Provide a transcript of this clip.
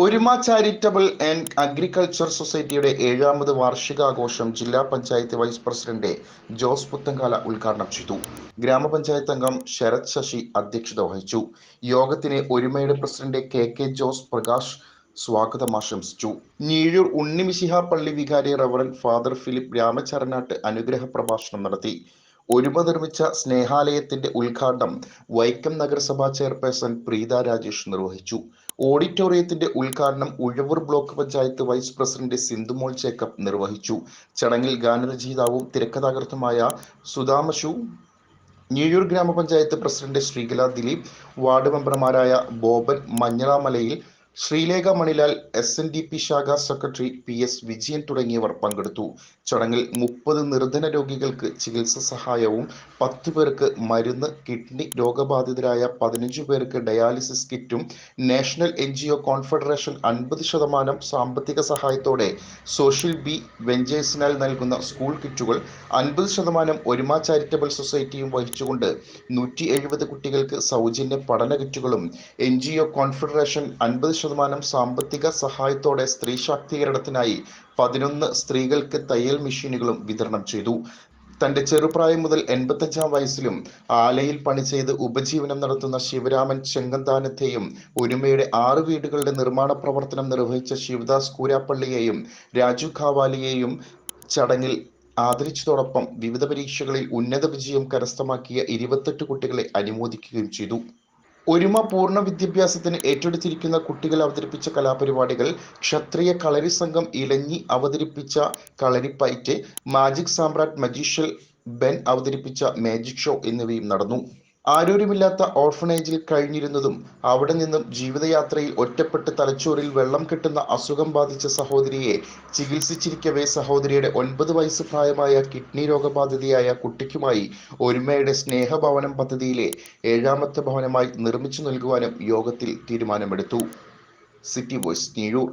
ഒരുമ charitable and agriculture സൊസൈറ്റിയുടെ ഏഴാമത് വാർഷികാഘോഷം ജില്ലാ പഞ്ചായത്ത് വൈസ് പ്രസിഡന്റ് ജോസ് പുത്തങ്കാല ഉദ്ഘാടനം ചെയ്തു. ഗ്രാമപഞ്ചായത്ത് അംഗം ശരത് ശശി അധ്യക്ഷത വഹിച്ചു. യോഗത്തിന് ഒരുമയുടെ president K K Jose Prakash സ്വാഗതം ആശംസിച്ചു. ഞീഴൂർ ഉണ്ണിമിശിഹ പള്ളി വികാരി റവറൻ ഫാദർ ഫിലിപ്പ് രാമചരനാട്ട് അനുഗ്രഹ പ്രഭാഷണം നടത്തി. ഒരുമ നിർമ്മിച്ച സ്നേഹാലയത്തിന്റെ ഉദ്ഘാടനം വൈക്കം നഗരസഭാ ചെയർപേഴ്സൺ പ്രീത രാജേഷ് നിർവഹിച്ചു. ഓഡിറ്റോറിയത്തിന്റെ ഉദ്ഘാടനം Uzhavoor block panchayat vice president Sindhumol Jacob നിർവഹിച്ചു. ചടങ്ങിൽ ഗാനരചയിതാവും തിരക്കഥാകൃത്തുമായ സുധാമശു ഞിഴൂർ ഗ്രാമപഞ്ചായത്ത് പ്രസിഡന്റ് ശ്രീകല ദിലീപ് വാർഡ് മെമ്പർമാരായ Boban Manjalamalayil Sreelekha Manilal S N D P ശാഖ സെക്രട്ടറി പി എസ് വിജയൻ തുടങ്ങിയവർ പങ്കെടുത്തു. ചടങ്ങിൽ മുപ്പത് നിർധന രോഗികൾക്ക് ചികിത്സ സഹായവും പത്ത് പേർക്ക് മരുന്ന് കിഡ്നി രോഗബാധിതരായ പതിനഞ്ചു പേർക്ക് dialysis കിറ്റും national N G O confederation അൻപത് ശതമാനം സാമ്പത്തിക സഹായത്തോടെ സോഷ്യൽ ബി വെഞ്ചേഴ്സിനാൽ നൽകുന്ന സ്കൂൾ കിറ്റുകൾ അൻപത് ശതമാനം ഒരുമ ചാരിറ്റബിൾ സൊസൈറ്റിയും വഹിച്ചുകൊണ്ട് നൂറ്റി എഴുപത് കുട്ടികൾക്ക് സൗജന്യ പഠന കിറ്റുകളും എൻ ജി ഒ കോൺഫെഡറേഷൻ അൻപത് ശതമാനം സാമ്പത്തിക സഹായത്തോടെ സ്ത്രീ ശാക്തീകരണത്തിനായി പതിനൊന്ന് സ്ത്രീകൾക്ക് തയ്യൽ മെഷീനുകളും വിതരണം ചെയ്തു. തന്റെ ചെറുപ്രായം മുതൽ എൺപത്തഞ്ചാം വയസ്സിലും ആലയിൽ പണി ചെയ്ത് ഉപജീവനം നടത്തുന്ന ശിവരാമൻ ചെങ്കന്താനത്തെയും ഒരുമയുടെ ആറ് വീടുകളുടെ നിർമ്മാണ പ്രവർത്തനം നിർവഹിച്ച ശിവദാസ് കൂരാപ്പള്ളിയെയും രാജു ഖാവാലിയെയും ചടങ്ങിൽ ആദരിച്ചതോടൊപ്പം വിവിധ പരീക്ഷകളിൽ ഉന്നത വിജയം കരസ്ഥമാക്കിയ ഇരുപത്തെട്ട് കുട്ടികളെ അനുമോദിക്കുകയും ചെയ്തു. ഒരുമ പൂർണ വിദ്യാഭ്യാസത്തിന് ഏറ്റെടുത്തിരിക്കുന്ന കുട്ടികൾ അവതരിപ്പിച്ച കലാപരിപാടികൾ ക്ഷത്രിയ കളരി സംഘം ഇലഞ്ഞി അവതരിപ്പിച്ച kalaripayattu magic Samrat magician Ben അവതരിപ്പിച്ച മാജിക് ഷോ എന്നിവയും നടന്നു. ആരോരുമില്ലാത്ത ഓർഫനേജിൽ കഴിഞ്ഞിരുന്നതും അവിടെ നിന്നും ജീവിതയാത്രയിൽ ഒറ്റപ്പെട്ട് തലച്ചോറിൽ വെള്ളം കിട്ടുന്ന അസുഖം ബാധിച്ച സഹോദരിയെ ചികിത്സിച്ചിരിക്കവേ സഹോദരിയുടെ ഒൻപത് വയസ്സ് പ്രായമായ കിഡ്നി രോഗബാധിതയായ കുട്ടിക്കുമായി ഒരുമയുടെ സ്നേഹഭവനം പദ്ധതിയിലെ ഏഴാമത്തെ ഭവനമായി നിർമ്മിച്ചു നൽകുവാനും യോഗത്തിൽ തീരുമാനമെടുത്തു. City voice Neezhoor